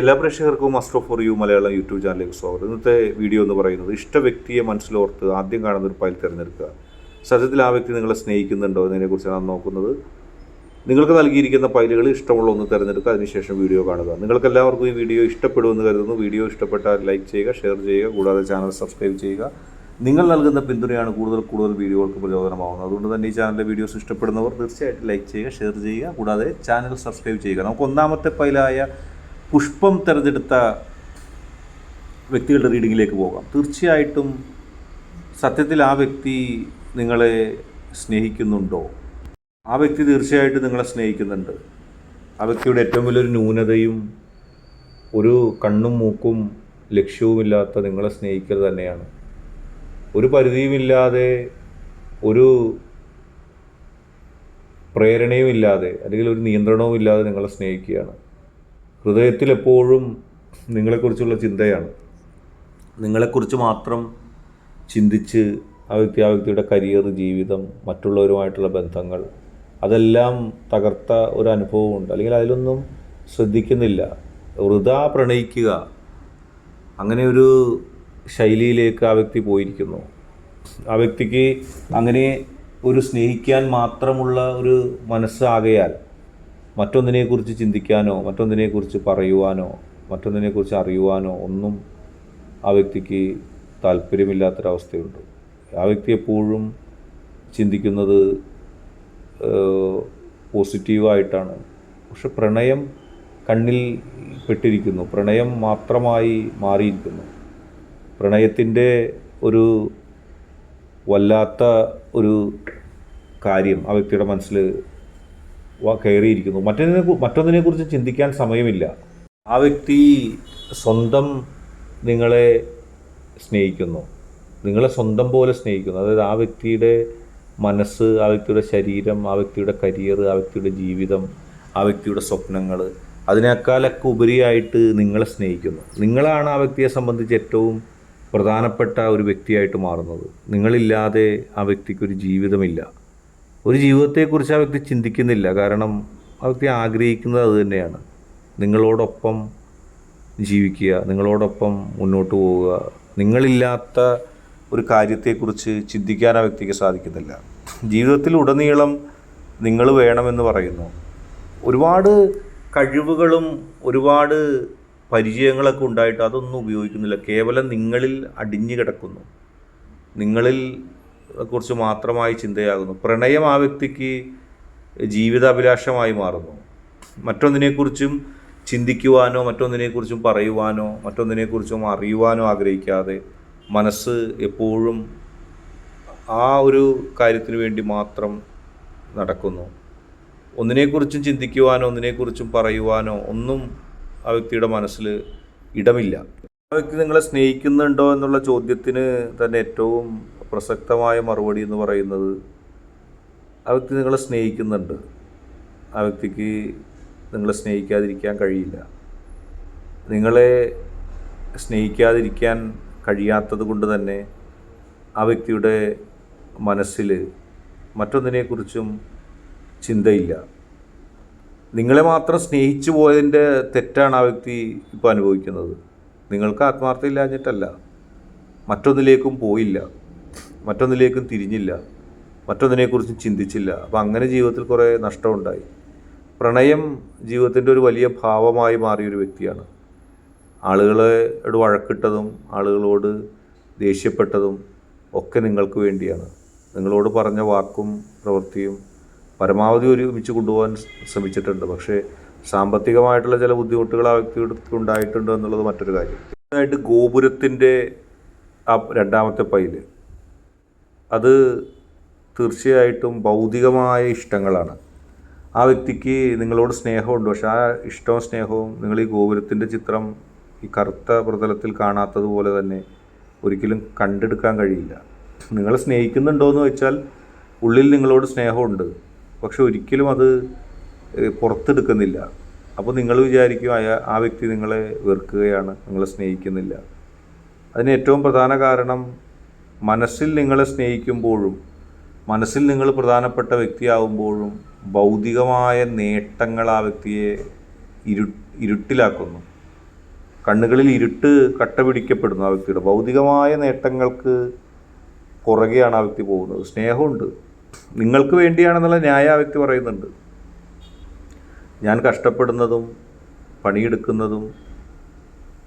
എല്ലാ പ്രേക്ഷകർക്കും master for you Malayalam YouTube ചാനലിലേക്ക് സ്വാഗതം. ഇന്നത്തെ വീഡിയോ എന്ന് പറയുന്നത് ഇഷ്ട വ്യക്തിയെ മനസ്സിലോർത്ത് ആദ്യം കാണുന്ന ഒരു ഫയൽ തിരഞ്ഞെടുക്കുക. സത്യത്തിൽ ആ വ്യക്തി നിങ്ങളെ സ്നേഹിക്കുന്നുണ്ടോ എന്നതിനെക്കുറിച്ചാണ് നോക്കുന്നത്. നിങ്ങൾക്ക് നൽകിയിരിക്കുന്ന ഫയലുകൾ ഇഷ്ടമുള്ള ഒന്ന് തിരഞ്ഞെടുക്കുക അതിനുശേഷം വീഡിയോ കാണുക. നിങ്ങൾക്ക് എല്ലാവർക്കും ഈ വീഡിയോ ഇഷ്ടപ്പെടുമെന്ന് കരുതുന്നു. വീഡിയോ ഇഷ്ടപ്പെട്ടാൽ ലൈക്ക് ചെയ്യുക ഷെയർ ചെയ്യുക കൂടാതെ ചാനൽ സബ്സ്ക്രൈബ് ചെയ്യുക. നിങ്ങൾ നൽകുന്ന പിന്തുണയാണ് കൂടുതൽ കൂടുതൽ വീഡിയോകൾക്ക് പ്രചോദനമാവുന്നത്. അതുകൊണ്ട് തന്നെ ഈ ചാനലിലെ വീഡിയോസ് ഇഷ്ടപ്പെടുന്നവർ തീർച്ചയായിട്ടും ലൈക്ക് ചെയ്യുക ഷെയർ ചെയ്യുക കൂടാതെ ചാനൽ സബ്സ്ക്രൈബ് ചെയ്യുക. നമുക്ക് ഒന്നാമത്തെ ഫയലായ പുഷ്പം തിരഞ്ഞെടുത്ത വ്യക്തികളുടെ റീഡിങ്ങിലേക്ക് പോകാം. തീർച്ചയായിട്ടും സത്യത്തിൽ ആ വ്യക്തി നിങ്ങളെ സ്നേഹിക്കുന്നുണ്ടോ? ആ വ്യക്തി തീർച്ചയായിട്ടും നിങ്ങളെ സ്നേഹിക്കുന്നുണ്ട്. ആ വ്യക്തിയുടെ ഏറ്റവും വലിയൊരു ന്യൂനതയും ഒരു കണ്ണും മൂക്കും ലക്ഷ്യവുമില്ലാത്ത നിങ്ങളെ സ്നേഹിക്കൽ തന്നെയാണ്. ഒരു പരിധിയുമില്ലാതെ ഒരു പ്രേരണയുമില്ലാതെ അല്ലെങ്കിൽ ഒരു നിയന്ത്രണവും ഇല്ലാതെ നിങ്ങളെ സ്നേഹിക്കുകയാണ്. ഹൃദയത്തിൽ എപ്പോഴും നിങ്ങളെക്കുറിച്ചുള്ള ചിന്തയാണ്. നിങ്ങളെക്കുറിച്ച് മാത്രം ചിന്തിച്ച് ആ വ്യക്തി ആ വ്യക്തിയുടെ കരിയർ ജീവിതം മറ്റുള്ളവരുമായിട്ടുള്ള ബന്ധങ്ങൾ അതെല്ലാം തകർത്ത ഒരു അനുഭവമുണ്ട്. അല്ലെങ്കിൽ അതിലൊന്നും ശ്രദ്ധിക്കുന്നില്ല. വൃതാ പ്രണയിക്കുക. അങ്ങനെ ഒരു ശൈലിയിലേക്ക് ആ വ്യക്തി പോയിരിക്കുന്നു. ആ വ്യക്തിക്ക് അങ്ങനെ ഒരു സ്നേഹിക്കാൻ മാത്രമുള്ള ഒരു മനസ്സാകയാൽ മറ്റൊന്നിനെക്കുറിച്ച് ചിന്തിക്കാനോ മറ്റൊന്നിനെക്കുറിച്ച് പറയുവാനോ മറ്റൊന്നിനെക്കുറിച്ച് അറിയുവാനോ ഒന്നും ആ വ്യക്തിക്ക് താല്പര്യമില്ലാത്തൊരവസ്ഥയുണ്ട്. ആ വ്യക്തി എപ്പോഴും ചിന്തിക്കുന്നത് പോസിറ്റീവായിട്ടാണ്. പക്ഷെ പ്രണയം കണ്ണിൽ പെട്ടിരിക്കുന്നു. പ്രണയം മാത്രമായി മാറിയിരിക്കുന്നു. പ്രണയത്തിന്റെ ഒരു വല്ലാത്ത ഒരു കാര്യം ആ വ്യക്തിയുടെ മനസ്സിൽ കയറിയിരിക്കുന്നു. മറ്റൊന്നിനെ മറ്റൊന്നിനെ കുറിച്ച് ചിന്തിക്കാൻ സമയമില്ല. ആ വ്യക്തി സ്വന്തം നിങ്ങളെ സ്നേഹിക്കുന്നു. നിങ്ങളെ സ്വന്തം പോലെ സ്നേഹിക്കുന്നു. അതായത് ആ വ്യക്തിയുടെ മനസ്സ് ആ വ്യക്തിയുടെ ശരീരം ആ വ്യക്തിയുടെ കരിയർ ആ വ്യക്തിയുടെ ജീവിതം ആ വ്യക്തിയുടെ സ്വപ്നങ്ങൾ അതിനേക്കാളൊക്കെ ഉപരിയായിട്ട് നിങ്ങളെ സ്നേഹിക്കുന്നു. നിങ്ങളാണ് ആ വ്യക്തിയെ സംബന്ധിച്ച് ഏറ്റവും പ്രധാനപ്പെട്ട ഒരു വ്യക്തിയായിട്ട് മാറുന്നത്. നിങ്ങളില്ലാതെ ആ വ്യക്തിക്കൊരു ജീവിതമില്ല. ഒരു ജീവിതത്തെക്കുറിച്ച് ആ വ്യക്തി ചിന്തിക്കുന്നില്ല. കാരണം ആ വ്യക്തി ആഗ്രഹിക്കുന്നത് അത് തന്നെയാണ്. നിങ്ങളോടൊപ്പം ജീവിക്കുക നിങ്ങളോടൊപ്പം മുന്നോട്ട് പോവുക നിങ്ങളില്ലാത്ത ഒരു കാര്യത്തെക്കുറിച്ച് ചിന്തിക്കാൻ ആ വ്യക്തിക്ക് സാധിക്കുന്നില്ല. ജീവിതത്തിൽ ഉടനീളം നിങ്ങൾ വേണമെന്ന് പറയുന്നു. ഒരുപാട് കഴിവുകളും ഒരുപാട് പരിചയങ്ങളൊക്കെ ഉണ്ടായിട്ട് അതൊന്നും ഉപയോഗിക്കുന്നില്ല. കേവലം നിങ്ങളിൽ അടിഞ്ഞു കിടക്കുന്നു. നിങ്ങളിൽ കുറിച്ച് മാത്രമായി ചിന്തയാകുന്നു. പ്രണയം ആ വ്യക്തിക്ക് ജീവിതാഭിലാഷമായി മാറുന്നു. മറ്റൊന്നിനെക്കുറിച്ചും ചിന്തിക്കുവാനോ മറ്റൊന്നിനെക്കുറിച്ചും പറയുവാനോ മറ്റൊന്നിനെക്കുറിച്ചും അറിയുവാനോ ആഗ്രഹിക്കാതെ മനസ്സ് എപ്പോഴും ആ ഒരു കാര്യത്തിന് വേണ്ടി മാത്രം നടക്കുന്നു. ഒന്നിനെക്കുറിച്ചും ചിന്തിക്കുവാനോ ഒന്നിനെക്കുറിച്ചും പറയുവാനോ ഒന്നും ആ വ്യക്തിയുടെ മനസ്സിൽ ഇടമില്ല. ആ വ്യക്തി നിങ്ങളെ സ്നേഹിക്കുന്നുണ്ടോ എന്നുള്ള ചോദ്യത്തിന് തന്നെ ഏറ്റവും പ്രസക്തമായ മറുപടി എന്ന് പറയുന്നത് ആ വ്യക്തി നിങ്ങളെ സ്നേഹിക്കുന്നുണ്ട്. ആ വ്യക്തിക്ക് നിങ്ങളെ സ്നേഹിക്കാതിരിക്കാൻ കഴിയില്ല. നിങ്ങളെ സ്നേഹിക്കാതിരിക്കാൻ കഴിയാത്തത് കൊണ്ട് തന്നെ ആ വ്യക്തിയുടെ മനസ്സിൽ മറ്റൊന്നിനെക്കുറിച്ചും ചിന്തയില്ല. നിങ്ങളെ മാത്രം സ്നേഹിച്ചു പോയതിന്റെ തെറ്റാണ് ആ വ്യക്തി ഇപ്പോൾ അനുഭവിക്കുന്നത്. നിങ്ങൾക്ക് ആത്മാർത്ഥം ഇല്ലാഞ്ഞിട്ടല്ല. മറ്റൊന്നിലേക്കും പോയില്ല. മറ്റൊന്നിലേക്കും തിരിഞ്ഞില്ല. മറ്റൊന്നിനെക്കുറിച്ചും ചിന്തിച്ചില്ല. അപ്പം അങ്ങനെ ജീവിതത്തിൽ കുറേ നഷ്ടമുണ്ടായി. പ്രണയം ജീവിതത്തിന്റെ ഒരു വലിയ ഭാവമായി മാറിയൊരു വ്യക്തിയാണ്. ആളുകളോട് വഴക്കിട്ടതും ആളുകളോട് ദേഷ്യപ്പെട്ടതും ഒക്കെ നിങ്ങൾക്ക് വേണ്ടിയാണ്. നിങ്ങളോട് പറഞ്ഞ വാക്കും പ്രവൃത്തിയും പരമാവധി ഒരുമിച്ച് കൊണ്ടുപോകാൻ ശ്രമിച്ചിട്ടുണ്ട്. പക്ഷേ സാമ്പത്തികമായിട്ടുള്ള ചില ബുദ്ധിമുട്ടുകൾ ആ വ്യക്തിക്ക് ഉണ്ടായിട്ടുണ്ട് എന്നുള്ളത് മറ്റൊരു കാര്യം. ആയിട്ട് ഗോപുരത്തിന്റെ ആ രണ്ടാമത്തെ പൈൽ. അത് തീർച്ചയായിട്ടും ഭൗതികമായ ഇഷ്ടങ്ങളാണ്. ആ വ്യക്തിക്ക് നിങ്ങളോട് സ്നേഹമുണ്ട്. പക്ഷെ ആ ഇഷ്ടവും സ്നേഹവും നിങ്ങൾ ഈ ഗോപുരത്തിന്റെ ചിത്രം ഈ കറുത്ത പ്രതലത്തിൽ കാണാത്തതുപോലെ തന്നെ ഒരിക്കലും കണ്ടെടുക്കാൻ കഴിയില്ല. നിങ്ങൾ സ്നേഹിക്കുന്നുണ്ടോ എന്ന് വെച്ചാൽ ഉള്ളിൽ നിങ്ങളോട് സ്നേഹമുണ്ട്. പക്ഷെ ഒരിക്കലും അത് പുറത്തെടുക്കുന്നില്ല. അപ്പോൾ നിങ്ങൾ വിചാരിക്കും അയാ ആ വ്യക്തി നിങ്ങളെ വെറുക്കുകയാണ് നിങ്ങളെ സ്നേഹിക്കുന്നില്ല. അതിന് ഏറ്റവും പ്രധാന കാരണം മനസ്സിൽ നിങ്ങളെ സ്നേഹിക്കുമ്പോഴും മനസ്സിൽ നിങ്ങൾ പ്രധാനപ്പെട്ട വ്യക്തിയാവുമ്പോഴും ഭൗതികമായ നേട്ടങ്ങൾ ആ വ്യക്തിയെ ഇരു ഇരുട്ടിലാക്കുന്നു. കണ്ണുകളിൽ ഇരുട്ട് കട്ട പിടിക്കപ്പെടുന്നു ആ വ്യക്തിയുടെ. ഭൗതികമായ നേട്ടങ്ങൾക്ക് പുറകെയാണ് ആ വ്യക്തി പോകുന്നത്. സ്നേഹമുണ്ട്. നിങ്ങൾക്ക് വേണ്ടിയാണെന്നുള്ള ന്യായ ആ വ്യക്തി പറയുന്നുണ്ട്. ഞാൻ കഷ്ടപ്പെടുന്നതും പണിയെടുക്കുന്നതും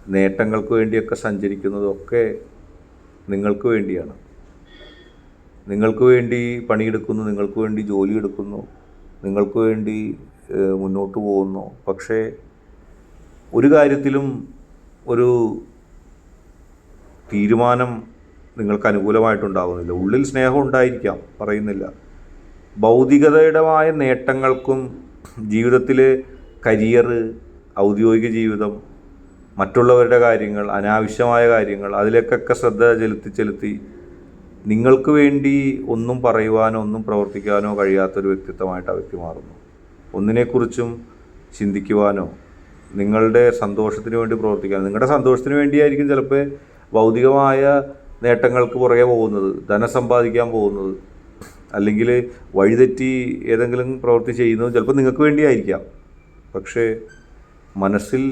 നേട്ടങ്ങൾക്ക് വേണ്ടിയൊക്കെ സഞ്ചരിക്കുന്നതും ഒക്കെ നിങ്ങൾക്ക് വേണ്ടിയാണ്. നിങ്ങൾക്ക് വേണ്ടി പണിയെടുക്കുന്നു നിങ്ങൾക്ക് വേണ്ടി ജോലി എടുക്കുന്നു നിങ്ങൾക്ക് വേണ്ടി മുന്നോട്ട് പോകുന്നു. പക്ഷേ ഒരു കാര്യത്തിലും ഒരു തീരുമാനം നിങ്ങൾക്ക് അനുകൂലമായിട്ടുണ്ടാകുന്നില്ല ഉള്ളിൽ സ്നേഹം ഉണ്ടായിരിക്കാം പറയുന്നില്ല. ഭൗതികതയുടേതായ നേട്ടങ്ങൾക്കും ജീവിതത്തിലെ കരിയർ ഔദ്യോഗിക ജീവിതം മറ്റുള്ളവരുടെ കാര്യങ്ങൾ അനാവശ്യമായ കാര്യങ്ങൾ അതിലേക്കൊക്കെ ശ്രദ്ധ ചെലുത്തി ചെലുത്തി നിങ്ങൾക്ക് വേണ്ടി ഒന്നും പറയുവാനോ ഒന്നും പ്രവർത്തിക്കാനോ കഴിയാത്തൊരു വ്യക്തിത്വമായിട്ട് ആ വ്യക്തി മാറുന്നു. ഒന്നിനെക്കുറിച്ചും ചിന്തിക്കുവാനോ നിങ്ങളുടെ സന്തോഷത്തിന് വേണ്ടി പ്രവർത്തിക്കാനോ നിങ്ങളുടെ സന്തോഷത്തിന് വേണ്ടിയായിരിക്കും ചിലപ്പോൾ ഭൗതികമായ നേട്ടങ്ങൾക്ക് പുറകെ പോകുന്നത് ധനം സമ്പാദിക്കാൻ പോകുന്നത് അല്ലെങ്കിൽ വഴിതെറ്റി ഏതെങ്കിലും പ്രവൃത്തി ചെയ്യുന്നത് ചിലപ്പോൾ നിങ്ങൾക്ക് വേണ്ടിയായിരിക്കാം. പക്ഷേ മനസ്സിൽ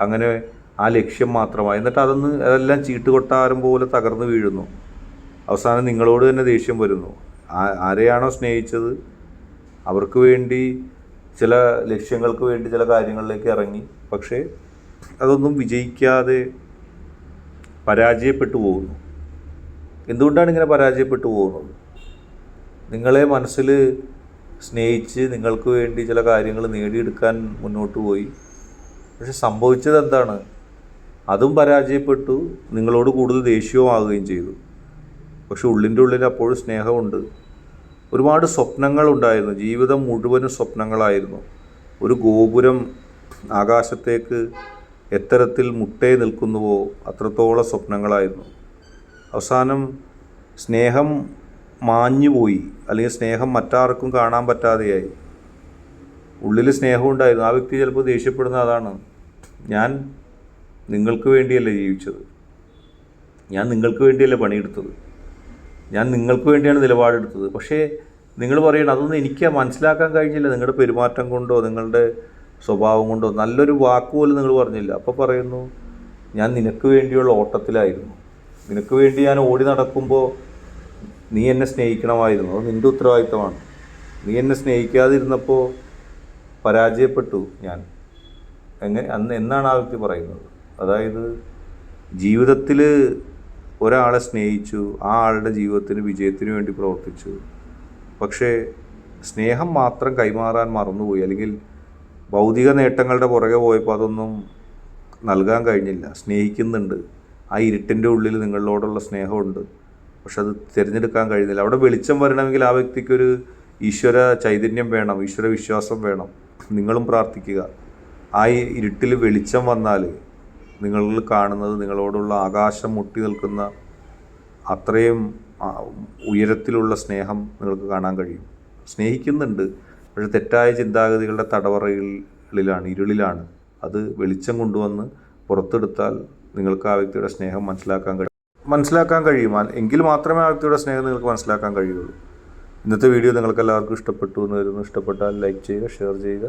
അങ്ങനെ ആ ലക്ഷ്യം മാത്രമായി. എന്നിട്ട് അതൊന്ന് അതെല്ലാം ചീട്ടുകൊട്ടാരം പോലെ തകർന്നു വീഴുന്നു. അവസാനം നിങ്ങളോട് തന്നെ ദേഷ്യം വരുന്നു. ആരെയാണോ സ്നേഹിച്ചത്? അവർക്ക് വേണ്ടി ചില ലക്ഷ്യങ്ങൾക്ക് വേണ്ടി ചില കാര്യങ്ങളിലേക്ക് ഇറങ്ങി. പക്ഷേ അതൊന്നും വിജയിക്കാതെ പരാജയപ്പെട്ടു പോകുന്നു. എന്തുകൊണ്ടാണ് ഇങ്ങനെ പരാജയപ്പെട്ടു പോകുന്നത്? നിങ്ങളെ മനസ്സിൽ സ്നേഹിച്ച് നിങ്ങൾക്ക് വേണ്ടി ചില കാര്യങ്ങൾ നേടിയെടുക്കാൻ മുന്നോട്ട് പോയി. പക്ഷെ സംഭവിച്ചത് എന്താണ് അതും പരാജയപ്പെട്ടു നിങ്ങളോട് കൂടുതൽ ദേഷ്യവുമാകുകയും ചെയ്തു. പക്ഷെ ഉള്ളിന്റെ ഉള്ളിൽ അപ്പോഴും സ്നേഹമുണ്ട്. ഒരുപാട് സ്വപ്നങ്ങളുണ്ടായിരുന്നു. ജീവിതം മുഴുവനും സ്വപ്നങ്ങളായിരുന്നു. ഒരു ഗോപുരം ആകാശത്തേക്ക് എത്തരത്തിൽ മുട്ടേ നിൽക്കുന്നുവോ അത്രത്തോളം സ്വപ്നങ്ങളായിരുന്നു. അവസാനം സ്നേഹം മാഞ്ഞുപോയി. അല്ലെങ്കിൽ സ്നേഹം മറ്റാർക്കും കാണാൻ പറ്റാതെയായി. ഉള്ളിൽ സ്നേഹമുണ്ടായിരുന്നു ആ വ്യക്തി ചിലപ്പോൾ ദേഷ്യപ്പെടുന്ന അതാണ്. ഞാൻ നിങ്ങൾക്ക് വേണ്ടിയല്ലേ ജീവിച്ചത്? ഞാൻ നിങ്ങൾക്ക് വേണ്ടിയല്ലേ പണിയെടുത്തത്? ഞാൻ നിങ്ങൾക്ക് വേണ്ടിയാണ് നിലപാടെടുത്തത്. പക്ഷേ നിങ്ങൾ പറയണം അതൊന്നും എനിക്ക് മനസ്സിലാക്കാൻ കഴിഞ്ഞില്ല. നിങ്ങളുടെ പെരുമാറ്റം കൊണ്ടോ നിങ്ങളുടെ സ്വഭാവം കൊണ്ടോ നല്ലൊരു വാക്ക് പോലും നിങ്ങൾ പറഞ്ഞില്ല. അപ്പോൾ പറയുന്നു ഞാൻ നിനക്ക് വേണ്ടിയുള്ള ഓട്ടത്തിലായിരുന്നു. നിനക്ക് വേണ്ടി ഞാൻ ഓടി നടക്കുമ്പോൾ നീ എന്നെ സ്നേഹിക്കണമായിരുന്നു. അത് നിന്റെ ഉത്തരവാദിത്തമാണ്. നീ എന്നെ സ്നേഹിക്കാതിരുന്നപ്പോൾ പരാജയപ്പെട്ടു ഞാൻ. എങ്ങനെ അന്ന് എന്നാണ് ആ വ്യക്തി പറയുന്നത്? അതായത് ജീവിതത്തിൽ ഒരാളെ സ്നേഹിച്ചു ആ ആളുടെ ജീവിതത്തിന് വിജയത്തിന് വേണ്ടി പ്രവർത്തിച്ചു. പക്ഷേ സ്നേഹം മാത്രം കൈമാറാൻ മറന്നുപോയി. അല്ലെങ്കിൽ ഭൗതിക നേട്ടങ്ങളുടെ പുറകെ പോയപ്പോൾ അതൊന്നും നൽകാൻ കഴിഞ്ഞില്ല. സ്നേഹിക്കുന്നുണ്ട്. ആ ഇരുട്ടിന്റെ ഉള്ളിൽ നിങ്ങളോടുള്ള സ്നേഹമുണ്ട്. പക്ഷെ അത് തിരഞ്ഞെടുക്കാൻ കഴിയുന്നില്ല. അവിടെ വെളിച്ചം വരണമെങ്കിൽ ആ വ്യക്തിക്കൊരു ഈശ്വര ചൈതന്യം വേണം ഈശ്വര വിശ്വാസം വേണം. നിങ്ങളും പ്രാർത്ഥിക്കുക. ആ ഇരുട്ടിൽ വെളിച്ചം വന്നാൽ നിങ്ങളിൽ കാണുന്നത് നിങ്ങളോടുള്ള ആകാശം മുട്ടി നിൽക്കുന്ന അത്രയും ഉയരത്തിലുള്ള സ്നേഹം നിങ്ങൾക്ക് കാണാൻ കഴിയും. സ്നേഹിക്കുന്നുണ്ട് പക്ഷെ തെറ്റായ ചിന്താഗതികളുടെ തടവറകളിലാണ് ഇരുളിലാണ്. അത് വെളിച്ചം കൊണ്ടുവന്ന് പുറത്തെടുത്താൽ നിങ്ങൾക്ക് ആ വ്യക്തിയുടെ സ്നേഹം മനസ്സിലാക്കാൻ കഴിയും. മനസ്സിലാക്കാൻ കഴിയും. എങ്കിൽ മാത്രമേ ആ വ്യക്തിയുടെ സ്നേഹം നിങ്ങൾക്ക് മനസ്സിലാക്കാൻ കഴിയുള്ളൂ. ഇന്നത്തെ വീഡിയോ നിങ്ങൾക്ക് എല്ലാവർക്കും ഇഷ്ടപ്പെട്ടു എന്ന് വരുന്നു ഇഷ്ടപ്പെട്ടാൽ ലൈക്ക് ചെയ്യുക ഷെയർ ചെയ്യുക.